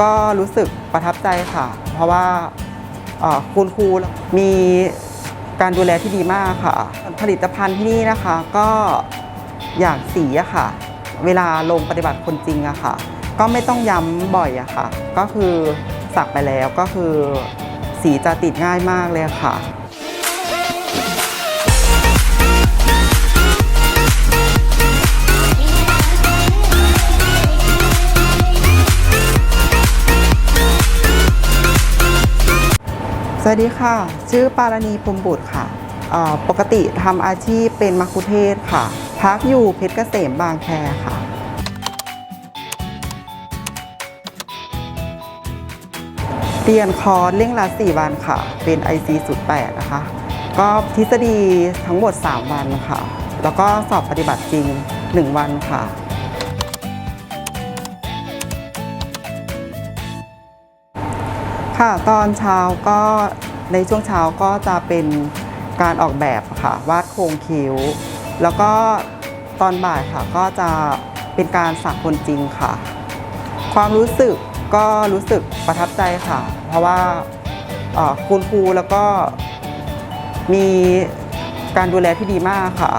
ก็รู้สึกประทับใจค่ะ เพราะว่าคุณครูมีการดูแลที่ดีมากค่ะ ผลิตภัณฑ์ที่นี่นะคะก็อย่างสีอะค่ะ เวลาลงปฏิบัติคนจริงอะค่ะ ก็ไม่ต้องย้ำบ่อยอะค่ะ ก็คือสักไปแล้วก็คือสีจะติดง่ายมากเลยค่ะ สวัสดีค่ะ ชื่อปารณีพรหมบุตรค่ะ ปกติทำอาชีพเป็นมัคคุเทศค่ะ พักอยู่เพชรเกษมบางแคค่ะ เรียนคอร์สเร่งรัด4วันค่ะ เป็น IC สุด8นะคะ ก็ทฤษฎีทั้งหมด 3 วันค่ะ แล้วก็สอบปฏิบัติจริง 1 วันค่ะ ค่ะตอนเช้าก็ในช่วงเช้าก็จะเป็นการออกแบบค่ะวาดโครงคิ้ว แล้วก็ตอนบ่ายค่ะก็จะเป็นการสักคนจริงค่ะ ความรู้สึกก็รู้สึกประทับใจค่ะ เพราะว่าคุณครูแล้วก็มีการดูแลที่ดีมากค่ะ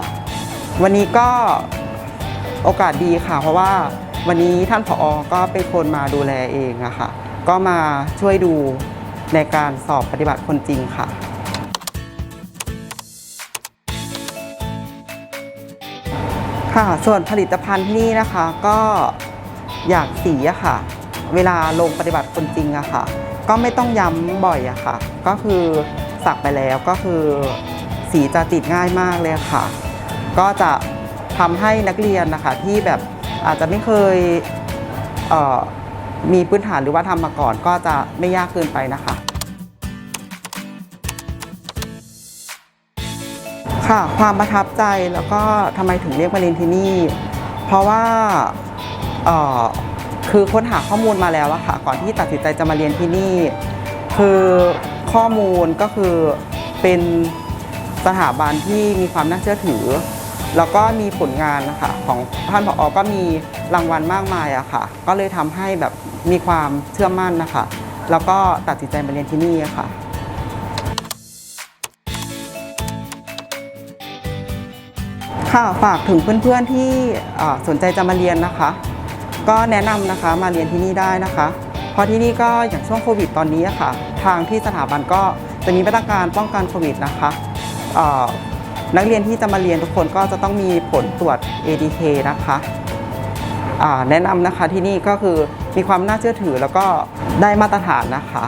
วันนี้ก็โอกาสดีค่ะ เพราะว่าวันนี้ท่านผอก็เป็นคนมาดูแลเองอะค่ะ ก็มาช่วยดูในการสอบปฏิบัติคนจริงค่ะ ค่ะ ส่วนผลิตภัณฑ์ที่นี่นะคะก็อย่างสีอะค่ะ เวลาลงปฏิบัติคนจริงอะค่ะ ก็ไม่ต้องย้ำบ่อยอะค่ะ ก็คือสักไปแล้วก็คือสีจะติดง่ายมากเลยค่ะ ก็จะทำให้นักเรียนนะคะที่แบบอาจจะไม่เคยเมีพื้นฐานหรือว่าทำมาก่อนก็จะไม่ยากเกินไปนะคะค่ะความประทับใจแล้วก็ทำไมถึงเรียกมาเรียนที่นี่ เพราะว่าคือค้นหาข้อมูลมาแล้วอะค่ะ ก่อนที่ตัดสินใจจะมาเรียนที่นี่ คือข้อมูลก็คือเป็นสถาบันที่มีความน่าเชื่อถือ แล้วก็มีผลงานนะคะของท่านผอก็มีรางวัลมากมายอะค่ะ ก็เลยทำให้แบบ มีความเชื่อมั่นนะคะ แล้วก็ตัดสินใจมาเรียนที่นี่ะค่ะค่ะฝากถึงเพื่อนๆที่สนใจจะมาเรียนนะคะ ก็แนะนำนะคะมาเรียนที่นี่ได้นะคะ เพราะที่นี่ก็อย่างช่วงโควิดตอนนี้ะค่ะ ทางที่สถาบันก็จะมีมาตรการป้องกันโควิดนะคะนักเรียนที่จะมาเรียนทุกคนก็จะต้องมีผลตรวจ ADK นะคะ แนะนำนะคะที่นี่ก็คือมีความน่าเชื่อถือแล้วก็ได้มาตรฐานนะคะ